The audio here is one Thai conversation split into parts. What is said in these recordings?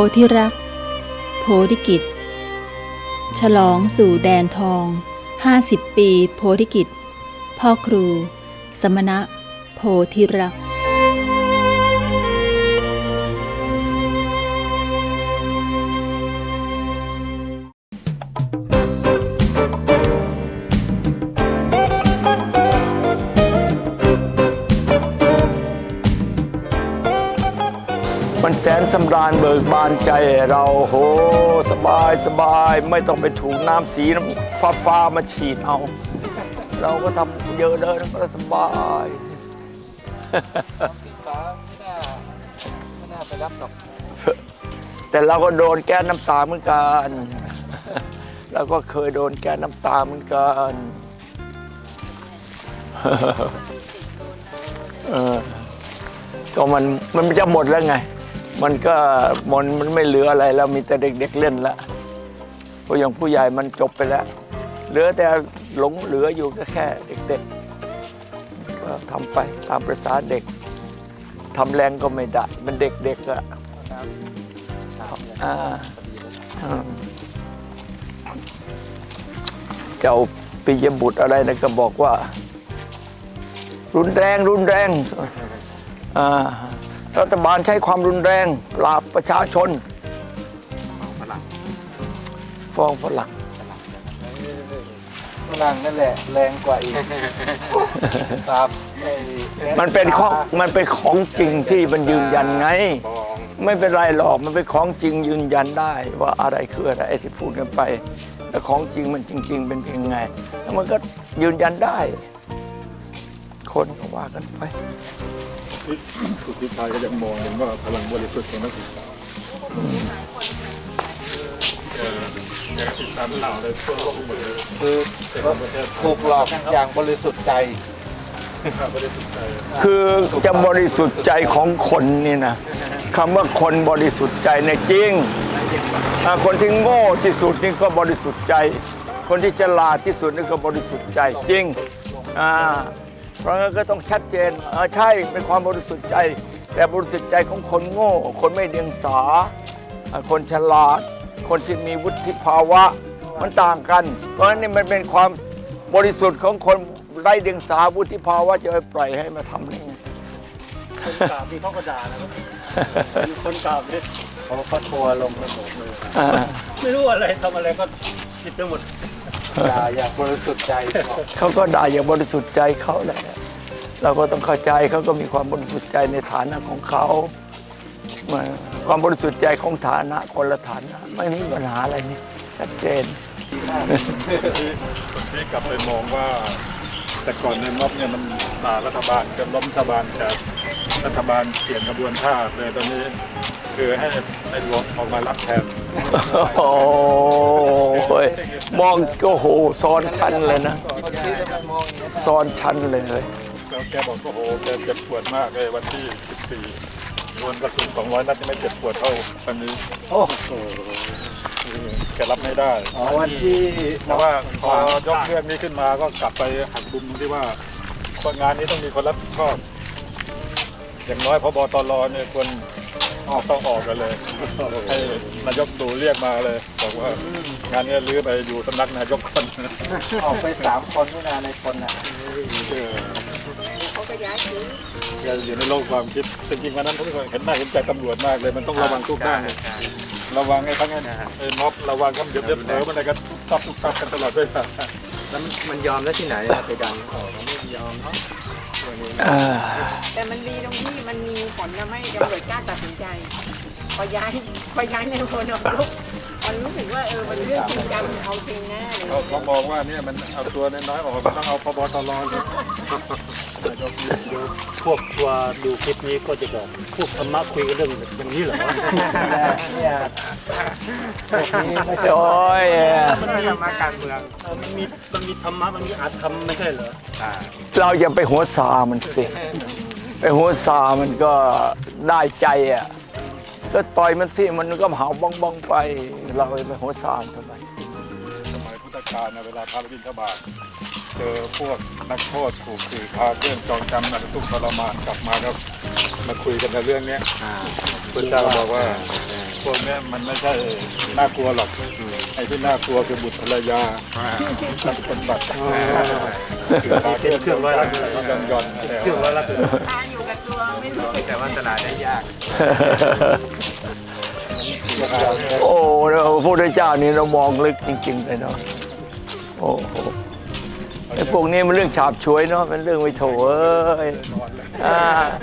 โพธิรัก โพธิกิจ ฉลองสู่แดนทอง 50 ปี โพธิกิจ พ่อครู สมณะ โพธิรัก แสนสำราญเบิกบานใจเราโหสบายสบายไม่ต้องไปถูกน้ำสีน้ำฟ้าฟ้ามาฉีดเอา เราก็ทำเยอะเลยมันก็สบายสีฟ้าไม่น่าไม่น่าไปรับหรอกแต่เราก็โดนแก้น้ำตาเหมือนกันเราก็เคยโดนแก้น้ำตาเหมือนกันเออก็มันมันจะหมดแล้วไง มันก็มันมันไม่เหลืออะไรแล้วมีแต่เด็ก ๆเล่นละเพราะอย่างผู้ใหญ่มันจบไปแล้ว เหลือแต่หลงเหลืออยู่ก็แค่เด็กๆก็ทำไปตามประษาเด็กทำแรงก็ไม่ได้มันเด็กๆอะอ่าอืมเจ้าปิยบุตรอะไรนะก็บอกว่า รุนแรงรุนแรงอ่า รัฐบาลใช้ความรุนแรงปราบประชาชนฟ้องฝรั่งฝรั่งนั่นแหละแรงกว่าอีกครับไอ้มันเป็นของมันเป็นของจริงที่มันยืนยันไง ไม่เป็นไรหรอกมันเป็นของจริงยืนยันได้ ว่าอะไรคืออะไรไอ้ที่พูดกันไปแล้วของจริงมันจริง ๆ เป็นยังไง แล้วมันก็ยืนยันได้ คนก็ว่ากันไป สุที่ชายก็ยังมองเห็นว่าพลังบริสุทธิ์ของนักศึกษาเอแกติดตามข่าวเลยทั่วโลกหมดเลยคือถูกหลอกอย่างบริสุทธิ์ใจ บริสุทธิ์ใจคือจะบริสุทธิ์ใจของคนนี่นะคำว่าคนบริสุทธิ์ใจเนี่ยจริง คนที่โง่ที่สุดนี่ก็บริสุทธิ์ใจ คนที่ฉลาดที่สุดนี่ก็บริสุทธิ์ใจจริงอ่า เพราะงั้นก็ต้องชัดเจนเออใช่เป็นความบริสุทธิ์ใจ แต่บริสุทธิ์ใจของคนโง่ คนไม่เดียงสาอ่าคนฉลาด คนที่มีวุฒิภาวะ มันต่างกัน เพราะฉะนั้นนี่มันเป็นความบริสุทธิ์ของคนไร้เดียงสาวุฒิภาวะจะไปปล่อยให้มาทำนี่คนกราบมีเขาก็ด่าแล้วมีคนกราบเนี่ยเขาก็ทัวร์ลงระบบเลยอ่าไม่รู้อะไรทำอะไรก็ผิดไปหมด อย่าอย่างบริสุทธิ์ใจเขาก็ด่าอย่างบริสุทธิ์ใจเขาแหละเราก็ต้องเข้าใจเขาก็มีความบริสุทธิ์ใจในฐานะของเขาเหมือนความบริสุทธิ์ใจของฐานะคนละฐานะไม่มีปัญหาอะไรนี่ชัดเจนที่กลับไปมองว่า แต่ก่อนในม็อบเนี่ยมันด่ารัฐบาลจะล้มรัฐบาลจะรัฐบาลเปลี่ยนกระบวนท่าเลยตอนนี้ คือให้ในหลวงออกมารับแทนโอ้ยมองก็โหซ้อนชั้นเลยนะบางทีถ้ามันมองอย่างนี้ยซ้อนชั้นเลยแล้วแกบอกว่าโอ้โหแกเจ็บปวดมากเลยวันที่ 14โดนกระสุน200นัดยังไม่เจ็บปวดเท่าวันนี้โอ้โหคือแกรับไม่ได้อ๋อวันที่แต่ว่าพอยกเรื่องนี้ขึ้นมาก็กลับไปหักมุมที่ว่าคนงานนี้ต้องมีคนรับผิดชอบอย่างน้อยพบตรเนี่ยควร ออกต้องออกกันเลย ให้นายกตู่เรียกมาเลยบอกว่างานนี้รื้อไปอยู่สำนักนายกคนออกไปสามคนไม่นานในคนอะเราอยู่ในโลกความคิดจริงๆวันนั้นผมเห็นหน้าเห็นใจตำรวจมากเลยมันต้องระวังทุกด้านเลยระวังไอ้ทั้งนั้นไอ้ม็อบระวังก็เดี๋ยวเดี๋ยวเผลอมันอะไรก็ซับทุกซับกันตลอดด้วยซ้ำแล้วมันยอมแล้วที่ไหนอะไปดังออกมันไม่ยอมเนาะอ่า แต่มันดีตรงที่มันมีผลทำให้ตำรวจกล้าตัดสินใจ พอย้ายพอย้ายในพลออกลุกมันรู้สึกว่าเออมันเรื่องจริงจังเอาจริงแน่เลยเขาเขามองว่าเนี่ยมันเอาตัวน้อยๆออกมันต้องเอาพบตรเลยนายกยืนดูพวกทัวร์ดูคลิปนี้ก็จะบอกพวกธรรมะคุยกันเรื่องอย่างนี้เหรอเนี่ยพวกนี้ไม่ใช่โอ้ยมันมีมาการเมืองมันมี มันมีธรรมะมันมีอาธรรมไม่ใช่เหรอเราอย่าไปหัวซามันสิไปหัวซามันก็ได้ใจอะก็ต่อยมันสิมันก็เห่าบ้องบ้องๆไป เราไปหัวซามทำไมสมัยพุทธกาลนะเวลาพระบิณฑบาตเจอพวกนักโทษถูกสื่อพาเครื่องจองจำนะทุกข์ทรมานกลับมาก็มาคุยกันในเรื่องเนี้ยพุทธเจ้าบอกว่า พวกเนี้ยมันไม่ใช่น่ากลัวหรอกไอ้ที่น่ากลัวคือบุตรภรรยากับคนบัตรเป็นเครื่องร้อยละย่อนย่อนๆแต่เครื่องร้อยละตาอยู่กับตัวไม่รู้แต่ว่าตลาดได้ยากโอ้พระพุทธเจ้านี่เรามองลึกจริงๆเลยเนาะโอ้โห ไอ้พวกนี้มันเรื่องฉาบฉวยเนาะเป็นเรื่องไม่โถเอ้ยอ่า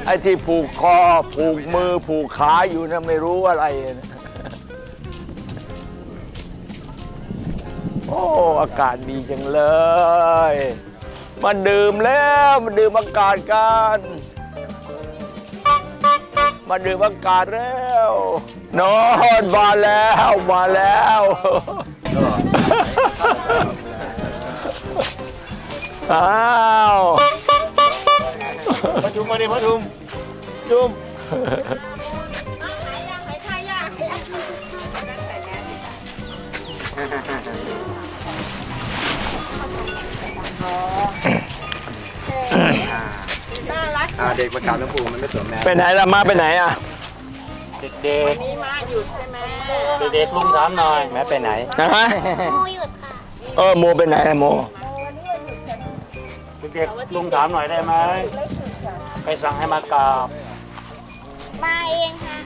ไอ้ที่ผูกคอผูกมือผูกขาอยู่นะไม่รู้อะไรนะโอ้อากาศดีจังเลยมาดื่มแล้วมาดื่มอากาศกันมาดื่มอากาศแล้วนอนมาแล้วมาแล้ว อ้าวมาชุมมาดิมาชุมชุมอ่าเด็กประกาศหลวงปู่มันไม่สวมแมสไปไหนล่ะมาไปไหนอะเด็กนี่มาหยุดใช่ไหมๆเด็กๆลุงถามหน่อยแมสไปไหนนะฮะเออโมไปไหนอะโม เด็กๆลุงถามหน่อยได้ไหมไปสั่งให้มากราบมาเองค่ะ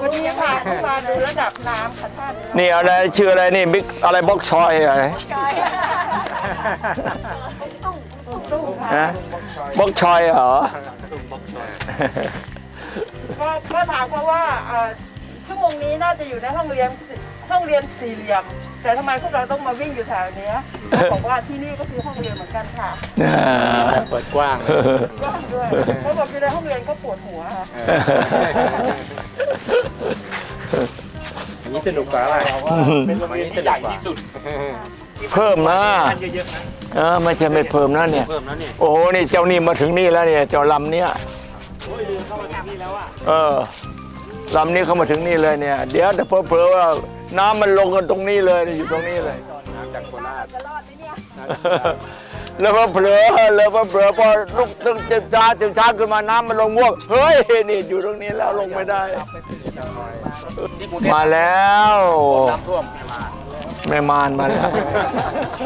วันนี้พาขึ้นมาดูระดับน้ำค่ะท่านนี่อะไรชื่ออะไรนี่บิ๊กอะไรบ็อกชอยอะไรฮะบ็อกชอยเหรอก็ก็ถามเขาว่าเอ่อชั่วโมงนี้น่าจะอยู่ในห้องเรียนห้องเรียนสี่เหลี่ยม แต่ทำไมพวกเราต้องมาวิ่งอยู่แถวเนี้ยเขาบอกว่าที่นี่ก็คือห้องเรียนเหมือนกันค่ะเปิดกว้างเลยก็ด้วยเขาบอกอยู่ในห้องเรียนก็ปวดหัวค่ะอันนี้สนุกกว่าอะไรเป็นโรงเรียนที่ใหญ่ที่สุดเพิ่มนะเยอะๆนะเออไม่ใช่ไม่เพิ่มนะเนี่ยเพิ่มแล้วเนี่ย โอ้โห นี่เจ้านี่มาถึงนี่แล้วเนี่ย เจ้าลำเนี้ยโอ้ยเรือเข้ามาถึงนี่แล้วอะ เออลำนี้เข้ามาถึงนี่เลยเนี่ย เดี๋ยวแต่เผลอๆว่า น้ำมันลงกันตรงนี้เลยอยู่ตรงนี้เลย น้ำจากโคราชแล้วพอเผลอแล้วพอเผลอพอลุกตึงเจ็บช้าเจ็บช้าขึ้นมาน้ำมันลงม่วงเฮ้ยนี่อยู่ตรงนี้แล้วลงไม่ได้ มาแล้วน้ำท่วม แม่มานมาแล้ว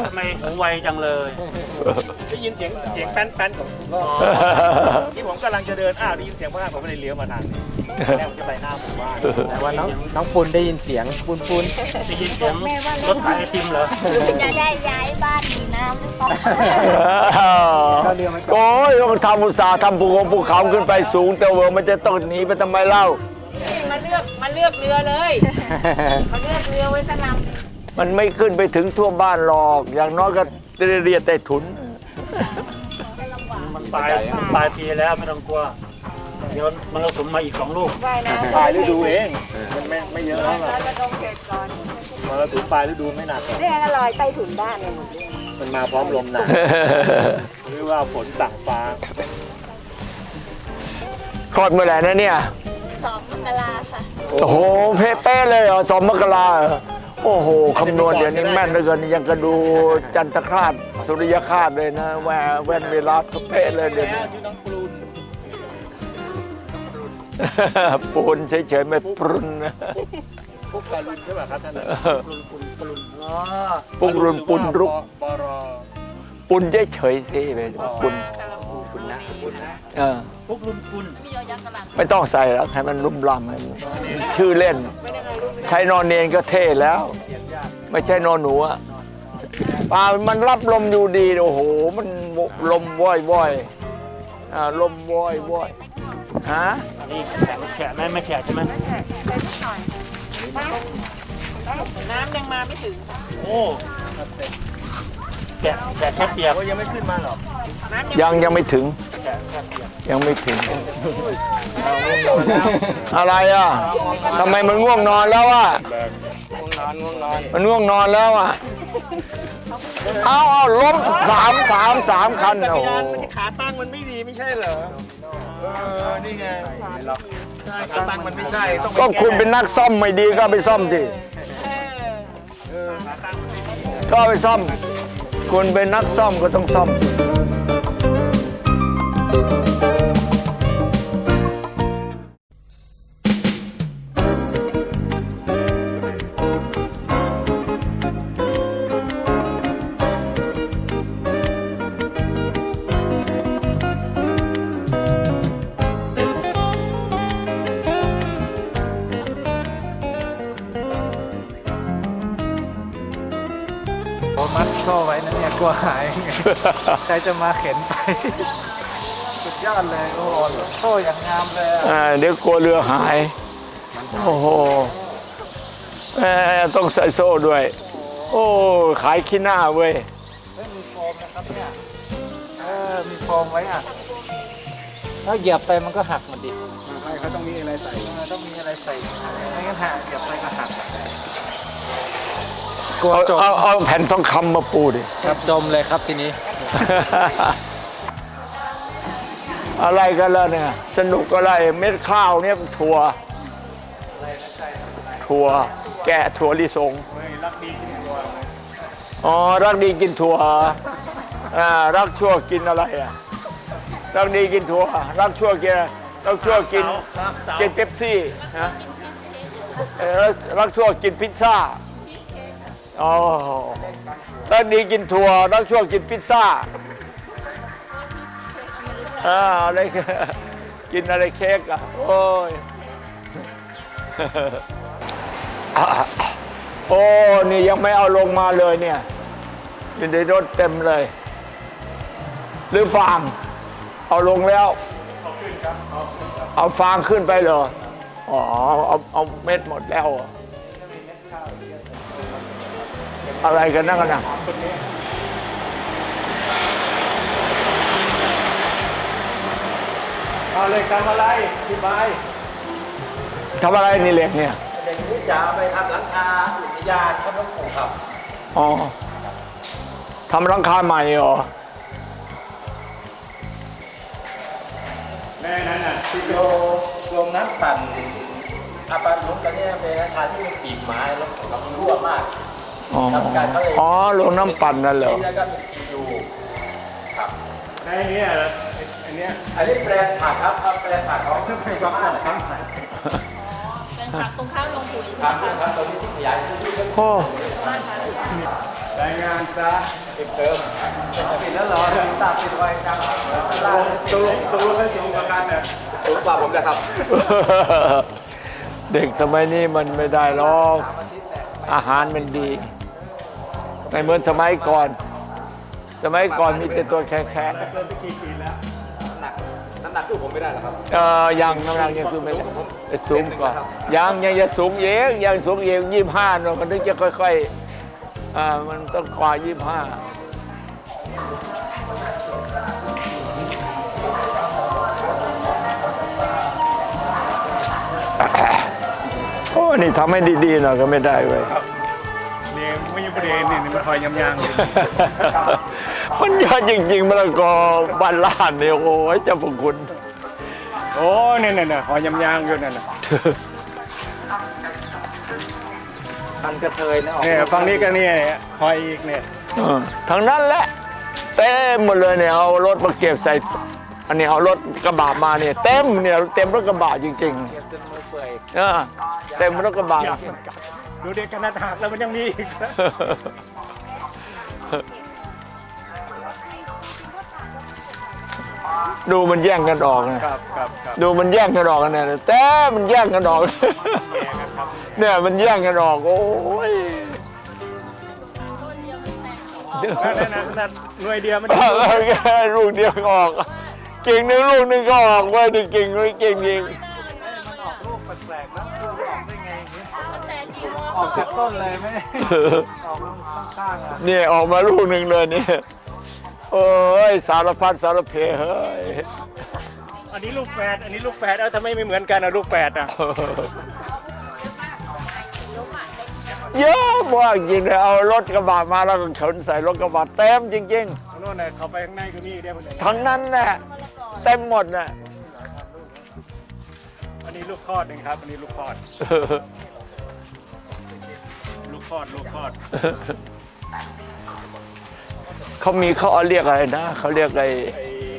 ทำไมหูไวจังเลย ได้ยินเสียงเสียงแป้นๆของที่ผมกำลังจะเดินอ้าวได้ยินเสียงพากผมก็เลยเลี้ยวมาทางนี้แล้วผมจะไปหน้าหมู่บ้านแต่ว่าน้องน้องปุณได้ยินเสียงปุนปุนได้ยินเสียงรถขายไอติมเหรอจะได้ย้ายบ้านหนีน้ำหรือเปล่าโอ้ยต้องทำอุตสาห์ทำภูเขาภูเขาขึ้นไปสูง แต่ว่ามันจะต้องหนีไปทำไมเล่านี่มาเลือกมาเลือกเรือเลยมาเลือกเรือไว้สนาม มันไม่ขึ้นไปถึงทั่วบ้านหรอก อย่างน้อยก็เรียดแต่ถุน มันปลายมันปลายปีแล้วไม่ต้องกลัว เดี๋ยวมันเราสมมาอีกสองลูกว่ายน้ำปลายฤดูเอง มันไม่ไม่เยอะแล้วเราจะต้องเก็บก่อนพอเราถึงปลายฤดูไม่หนักหรอกเรียกลอยใต้ถุนบ้านเลยหมดเลยมันมาพร้อมลมหนักหรือว่าฝนสั่งฟ้าคลอดเมื่อไหร่นะเนี่ย สองมกราค่ะ โอ้โห เป๊ะๆเลยเหรอสองมกราเหรอ โอ้โหคำนวณเดี๋ยวนี้แม่นเหลือเกินยังกระดูจันทคราชสุริยคราชเลยนะแหวแว่นเวลาก็เป๊ะเลยเดี๋ยวนี้ชื่อน้องปรุนปูนเฉยๆไม่ปรุนนะพุกกาลุนใช่ป่ะครับท่านปรุนปรุนปรุนอ๋อปรุงรุนปุนรุกปรปุนเฉยๆสิไปปุนปุณนะปุณนะเออ พุกรุนปุนไม่ต้องใส่แล้วให้มันรุ่มร่ำให้มันชื่อเล่น ใช้นอนเนียนก็เท่แล้ว ไม่ใช่นอนหนูอะปลามันรับลมอยู่ดี โอ้โห มันลมว่อยว่อยๆอ่าลมว่อยว่อยๆฮะอันนี้แขกแขกไหมไม่แขกใช่ไหมแขกใส่นิดหน่อยน้ำยังมาไม่ถึง โอ้ แขกแขกแค่เปียกยังไม่ขึ้นมาหรอกน้ำยังยังไม่ถึงแขกแค่เปียกยังไม่ถึง อะไรอะทำไมมันง่วงนอนแล้วอะง่วงนอนง่วงนอนมันง่วงนอนแล้วอะเอาเอาล้มสามสามสามคันโอ้โหขาตั้งมันไม่ดีไม่ใช่เหรอเออนี่ไงขาตั้งมันไม่ใช่ต้องก็คุณเป็นนักซ่อมไม่ดีก็ไปซ่อมสิก็ไปซ่อม คุณเป็นนักซ่อมก็ต้องซ่อม โซ่ไว้นะเนี่ยกลัวหายใครจะมาเข็นไป สุดยอดเลยโอ้โหโซ่อย่างงามเลยอะอ่าเดี๋ยวกลัวเรือหาย โอ้โหแหมต้องใส่โซ่ด้วย โอ้ขายขี้หน้าเว้ย เฮ้ยมีโฟมนะครับเนี่ยเออมีโฟมไว้อะถ้าเหยียบไปมันก็หักมันดิไม่เขาต้องมีอะไรใส่ต้องมีอะไรใส่ไม่งั้นหักเหยียบไปก็หัก กลัวเอาจมเอาเอาแผ่นทองคำมาปูดิ ครับจมเลยครับทีนี้ อะไรกันแล้วเนี่ย สนุกอะไรเม็ดข้าวเนี่ยถั่วถั่ว แกะถั่วลิสงอ๋อรักดีกินถั่วอ่ารักชั่วกินอะไรอะรักดีกินถั่วรักชั่วกินอะไรรักชั่วกินกินเป๊ปซี่นะเอ่อรักรักชั่วกินพิซซ่า อ๋อรักดีกินถั่วรักช่วงกินพิซซ่าอาอะไรกินอะไรเค้กอะโอ้ยโอ้นี่ยังไม่เอาลงมาเลยเนี่ยอยู่ในรถเต็มเลย หรือฟาง เอาลงแล้วเอาฟางขึ้นไปเหรออ๋อเอาเอาเม็ดหมดแล้วเหรอ อะไรกันนั่นกันนะเอาเลยทำอะไรพี่บายทำอะไรนี่เหล็กเนี่ยเด็กนี่จะไปทำหลังคาอุทยานครับน้องปู่ครับอ๋อทำหลังคาใหม่เหรอแม่นั้นน่ะที่โยโรงน้ำปั่นอาปาลุงกันเนี่ยเป็นอาคารที่มีปีกไม้แล้วเรารั่วมาก อ๋อทำการเขาเลยอ๋อลงน้ำปั่นนั่นเหรอนี่แล้วก็มีปีอยู่ครับในนี้อันเนี้ยอันนี้แปลงผักครับเอาแปลงผักของเครื่องปรุงอาหารครับเป็นผักตรงข้ามโรงปุ๋ยครับครับตรงนี้ที่ขยายพื้นที่เพิ่มโอ้รายงานซะเติมปิดแล้วเหรอตัดปิดไว้ครับตัวตัวให้สูงกว่ากันเนี่ยสูงกว่าผมนะครับ เด็กสมัยนี้มันไม่ได้หรอก อาหารมันดี ไม่เหมือนสมัยก่อน สมัยก่อนมีแต่ตัวแข็งเริ่มไปกี่ปีแล้วน้ำหนักน้ำหนักสู้ผมไม่ได้หรอกครับๆเออยังน้ำหนักยังสูงไม่ได้แต่สูงกว่ายังยังจะสูงเองยังสูงเองยี่ห้าเนอะมันถึงจะค่อยๆอ่ามันต้องกว่ายี่ห้าโอ้นี่ทำให้ดีๆหน่อยก็ไม่ได้เว้ย เนี่ยไม่ยังประเด็นนี่มันคอยยำยางอยู่มันยอดจริงๆมะละกอบ้านล้านเนี่ยโอ้ยเจ้าพระคุณโอ้เนี่ยเนี่ยเนี่ยคอยยำยางอยู่นั่นน่ะพันกระเทยนะออกเนี่ยฝั่งนี้ก็เนี่ยคอยอีกเนี่ยเออทางนั้นแหละเต็มหมดเลยเนี่ยเอารถมาเก็บใส่อันนี้เอารถกระบะมาเนี่ยเต็มเนี่ยเต็มรถกระบะจริงเก็บจนมือเปื่อยๆเออเต็มรถกระบะจริง ดูเด็กขนาดหักแล้วมันยังมีอีกนะๆดูมันแย่งกันออกนะครับครับครับดูมันแย่งกันออกกันเนี่ยแต่มันแย่งกันออกเนี่ยมันแย่งกันออกโอ้ยนั่นนั่นนั่นหน่วยเดียวมันลูกเดียวก็ออกกิ่งหนึ่งลูกหนึ่งก็ออกเว้ยดิกิ่งเลยกิ่งยิง ออกจากต้นเลยไหมออกข้างๆอะเนี่ยออกมาลูกหนึ่งเลยเนี่ยโอ้ยสารพัดสารเพเฮ้ยอันนี้ลูกแฝดอันนี้ลูกแฝดเอ้าทำไมไม่เหมือนกันอะลูกแฝดอะเยอะมากจริงเลยเอารถกระบะมาแล้วก็ขนใส่รถกระบะเต็มจริง โน่นน่ะเขาไปข้างในก็มีเดียวคนไหนๆทั้งนั้นแหละเต็มหมดน่ะ อันนี้ลูกคลอดหนึ่งครับ อันนี้ลูกคลอดลูก คลอดลูกคลอดเขามีเขาเอาเรียกอะไรนะเขาเรียกไอ้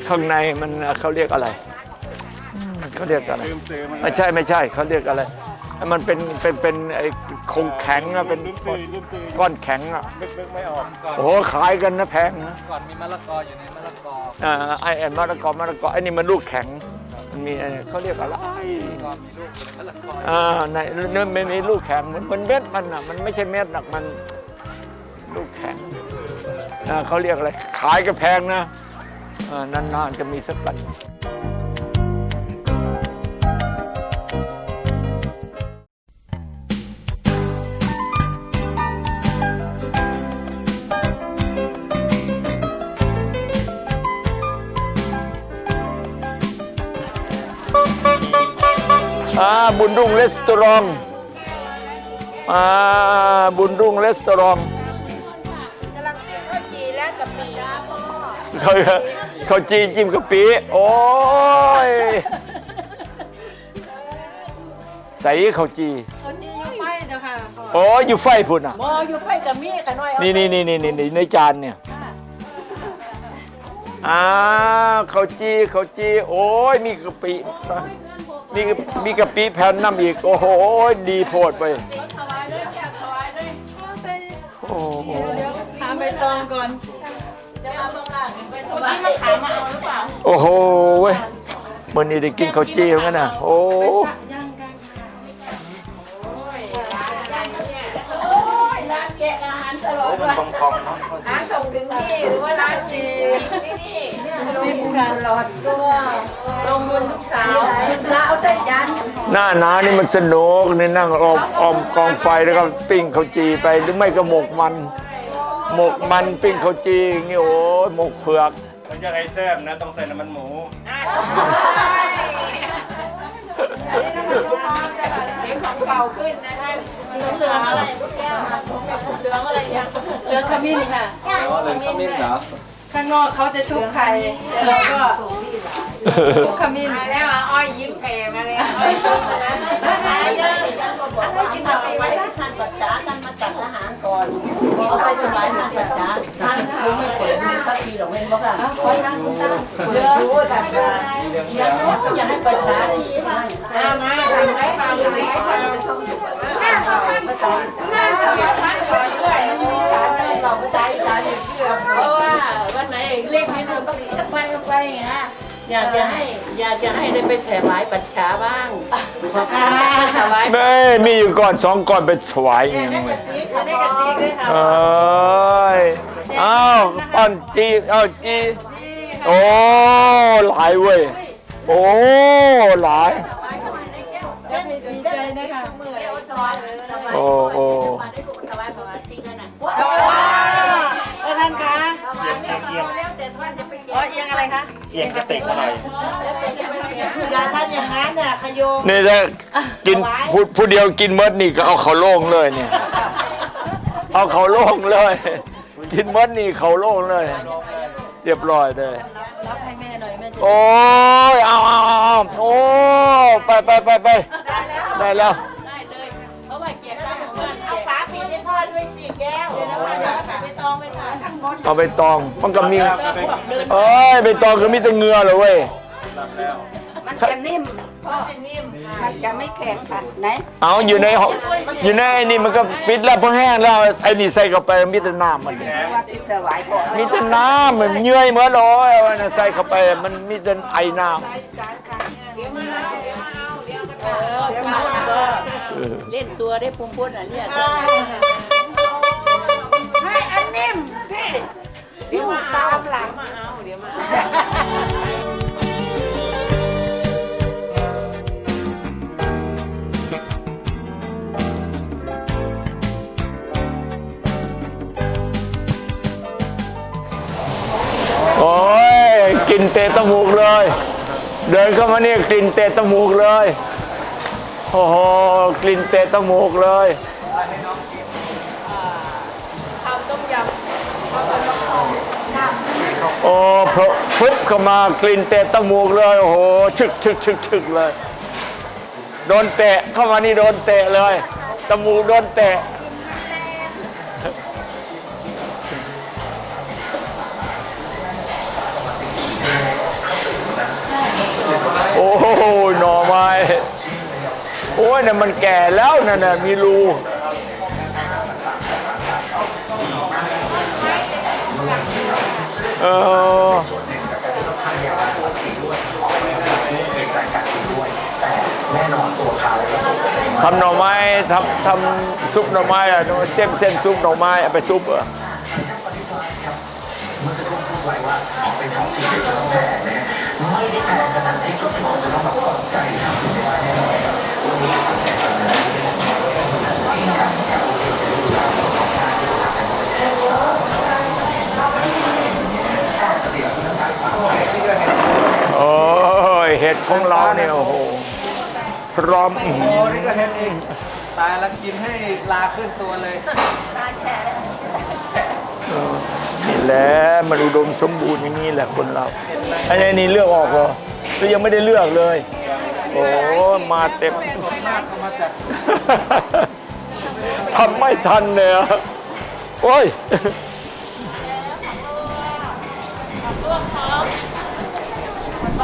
ข้างในมันเขาเรียกอะไรอืมเขาเรียกอะไรลืมซื้อมันไม่ใช่ไม่ใช่เขาเรียกอะไร มันเป็นเป็นเป็นไอ้คงแข็งอะเป็นลืมซื้อลืมซื้อก้อนแข็งอะนึกนึกไม่ออกโอ้โหขายกันนะแพงนะก่อนมีมะละกออยู่ในมะละกออ่าไอ้ไอ้มะละกอมะละกอไอ้นี่มันลูกแข็ง มันมีไอ้เขาเรียกอะไรก่อนมีลูกอยู่ในมะละกออ่าในเนื้อมันมีลูกแข็งเหมือนเหมือนเม็ดมันอะ มันไม่ใช่เม็ดหรอกมันลูกแข็งนะเขาเรียกอะไร ขายก็แพงนะเออนานๆจะมีสักกัน อ่าบุญรุ่งเลสตอรองอ่าบุญรุ่งเลสตอรองกำลังปิ้งข้าวจีและกะปินะพ่อเขาเขาจีจิ้มกะปิโอ้ยใส่เขาจีคนที่อยู่ไฟเด้อค่ะโอ้ยอยู่ไฟพุ่นอะมออยู่ไฟกับมีกันหน่อยนี่นี่นี่นี่นี่ในจานเนี่ยอ่าเขาจีเขาจีโอ้ยมีกะปิ มีมีกะปิแผ่นน้ำอีก โอ้โห ดีโพดไป ถวายเลยแจกถวายเลยโอ้โหถามใบตองก่อนจะมาบ้างไปถวายมาขายมาเอาหรือเปล่าโอ้โหเว้ยวันนี้ได้กินข้าวจีเหมือนกันนะโอ้ร้านแจกอาหารตลอดวันร้านส่งถึงนี่หรือว่าร้านสีที่นี่ ลงบุญตลอดตัวลงบุญทุกเช้าแล้วเอาแต่ยันหน้าหนานี่มันสนุกนี่นั่งออมออมกองไฟแล้วก็ปิ้งข้าวจีไปหรือไม่ก็หมกมัน หมกมันปิ้งข้าวจีอย่างงี้โอ้ยหมกเผือกมันจะไอ้แซ่บนะต้องใส่น้ำมันหมูเสียงของเก่าขึ้นนะท่านเหลืองอะไรพวกแก้วเหลืองอะไรเนี่ยเหลืองขมิ้นค่ะอ๋อเลยขมิ้นเหรอ ข้างนอกเขาจะชุบไข่แล้วก็ชุบขมิ้นมาแล้วอะอ้อยยิ้มแผ่มาแล้วอ้อยยิ้มมาแล้วให้กินกะปิไว้ให้ทานปัจจาท่านมาตัดอาหารก่อนเอาไปสบายหนักปัจจาท่านรู้ไม่เปิดมีสักทีหรอกเว้นบอกค่ะขอนั่งคุณตาเยอะรู้แต่อย่าอย่าให้ปัจจาได้ยินมามาทำไรมาทำไรมาทำไรภาษาอีสานมันมีสารอะไร เราภาษาอีสานอยู่เชื่อเพราะว่าวันไหนเลขให้เราต้องไปไปอย่างเงี้อยากจะให้อยากจะให้ได้ไปถวายปัจฉาบ้างไปถวายแม่มีอยู่ก่อนสองก่อนไปถวายอย่างนี้ไหมได้กะทิด้วยค่ะเอ้ยอ้าวปั้นจีอ้าวจีโอ้หลายเว้ยโอ้หลายดีใจนะคะโอ้โอ้เออท่านคะ อ๋อเอียงอะไรคะเอียงกระติกมาหน่อยอย่าทำอย่างนั้นน่ะขยมนี่ถ้ากินผู้ผู้เดียวกินเมดนี่ก็เอาเขาโล่งเลยเนี่ยเอาเขาโล่งเลย กินเมดนี่เขาโล่งเลย เรียบร้อยเลยรับให้แม่หน่อยแม่จะโอ้ยเอาเอาเอาเอาโอ้ไปไปไปไปได้แล้ว ด้วยสิแก้วไปตองไปค่ะเอาไปตองมันก็มีพวกเดินเอ้ยไปตองก็มีแต่เหงือเลยเว้ยมันจะนิ่ม ก็มันจะไม่แข็งค่ะไหนเอาอยู่ในห้องอยู่ในไอ้นี่มันก็ปิดแล้วพอแห้งแล้วไอ้นี่ใส่เข้าไปมีแต่น้ำมันเนี่ยว่าติดถวายก่อนมีแต่น้ำเหมือนเยื่อยเหมื่อนเลยเอาไว้นะใส่เข้าไปมันมีแต่ไอ้น้เออป้าก็เล่นตัวได้พุ่มพุ่นอะเรียกให้อั นิ่มพี่ดี๋ยวมาตามหลังมาเอา เดี๋ยวมาโอ้ยกลินเตะตมูกเลย เดินเข้ามาเนี่ยกลิ่นเตะตมูกเลย โอ้โหกลิ่นเตะตมูกเลย โอ้พรพึบเข้ามากลิ่นเตะตมูกเลย โอ้โหชึกชึกชึกชึกเลย โดนเตะเข้ามานี่โดนเตะเลยตมูกโดนเตะโอ้โหหน่อไม้โอ้ยนั่นมันแก่แล้วนั่นน่ะมีรู เออทำหน่อไม้ทำทำซุปหน่อไม้อะเส้นเส้นซุปหน่อไม้เอาไปซุปเหรอเมื่อสักครู่พูดไว้ว่าเป็นช็อตชีวิตจะต้องแพ้นะไม่ได้แพ้ขนาดที่ทุกคนจะต้องแบบตกใจครับคุณจะว่าแน่นอนวันนี้ โอ้ยเห็ดของเราเนี่ยโอ้โหพร้อมอื้อหืโอ้อนี่ก็เห็นอีกตายแล้วกินให้ลาขึ้นตัวเลยนี่แหละมันอุดมสมบูรณ์อย่างนี้แหละคนเราอันนี้นี่เลือกออกเหรอหรือยังไม่ได้เลือกเลย โอ้มาเต็มทำไม่ทันเลยอะโอ้ย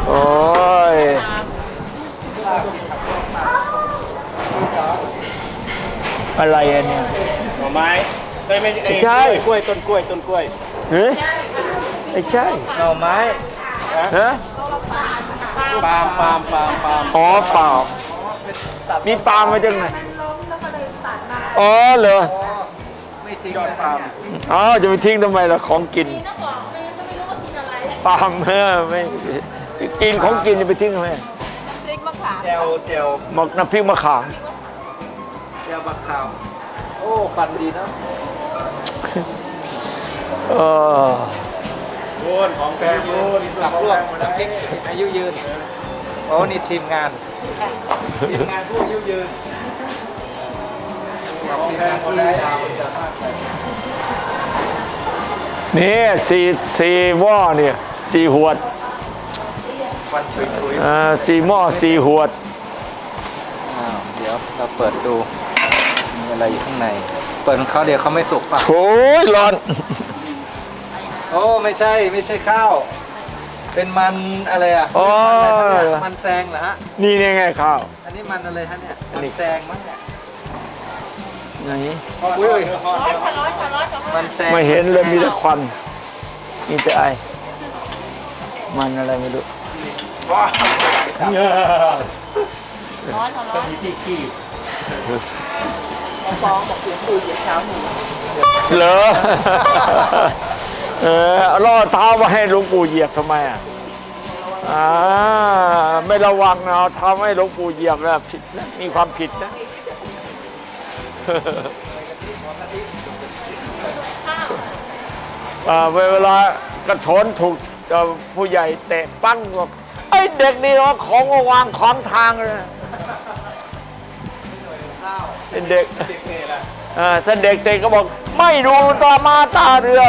โอ้ยอะไรอันเนี่ย หน่อไม้เอ้ยไม่ไม่ใช่ กล้วยต้นกล้วยต้นกล้วยเฮ้ยไม่ใช่หน่อไม้ฮะปาล์มปาล์มปาล์มปาล์มอ๋อเปล่ามีปลามาจากไหนอ๋อเหรอไม่ทิ้งยอดปาล์มอ๋อจะไปทิ้งทำไมล่ะของกินปาล์มเออไม่ กินของกินจะไปทิ้งทำไมแจวแจวหมกน้ำพริกมะขามแจวบักขาวโอ้ฟันดีนะเออของแพงยูนหลับรวบน้ำพริกอายุยืนโอ้นี่ทีมงานทีมงานผู้อายุยืนทีมงานที่ยาวจะมากไปนี่สี่สี่หม้อเนี่ยสี่หวด วันถุยถุยอ่าสี่หม้อสี่หวด อ้าวเดี๋ยวเราเปิดดู มีอะไรอยู่ข้างใน เปิดของเขาเดี๋ยวเขาไม่สุกป่ะโอ้ยร้อน โอ้ ไม่ใช่ไม่ใช่ข้าว เป็นมันอะไรอะอ๋อ มันอะไรฮะเนี่ยมันแซงเหรอฮะ นี่ไงไงข้าว อันนี้มันอะไรฮะเนี่ยอันมันี้นแซงมั้งเนี่ยไหน อุ้ยมันแซงไม่เห็นเลยมีแต่ควัน มีแต่ไอ มันอะไรไม่รู้ ก็มีที่ขี้ฟ้องบอกหลวงปู่เหยียบเท้าหนูเหรอเออเอาล่อเท้ามาให้หลวงปู่เหยียบทำไมอะอ่าไม่ระวังนะเอาเท้าให้หลวงปู่เหยียบนะผิดนะมีความผิดนะอ่าเวลากระโถนถูกเอ่อผู้ใหญ่เตะปั้งบอก ไอ้เด็กนี่เอาของมาวางขวางทางเลยเป็นเด็กอ่าถ้าเด็กเตะก็บอกไม่ดูตามาตาเรือ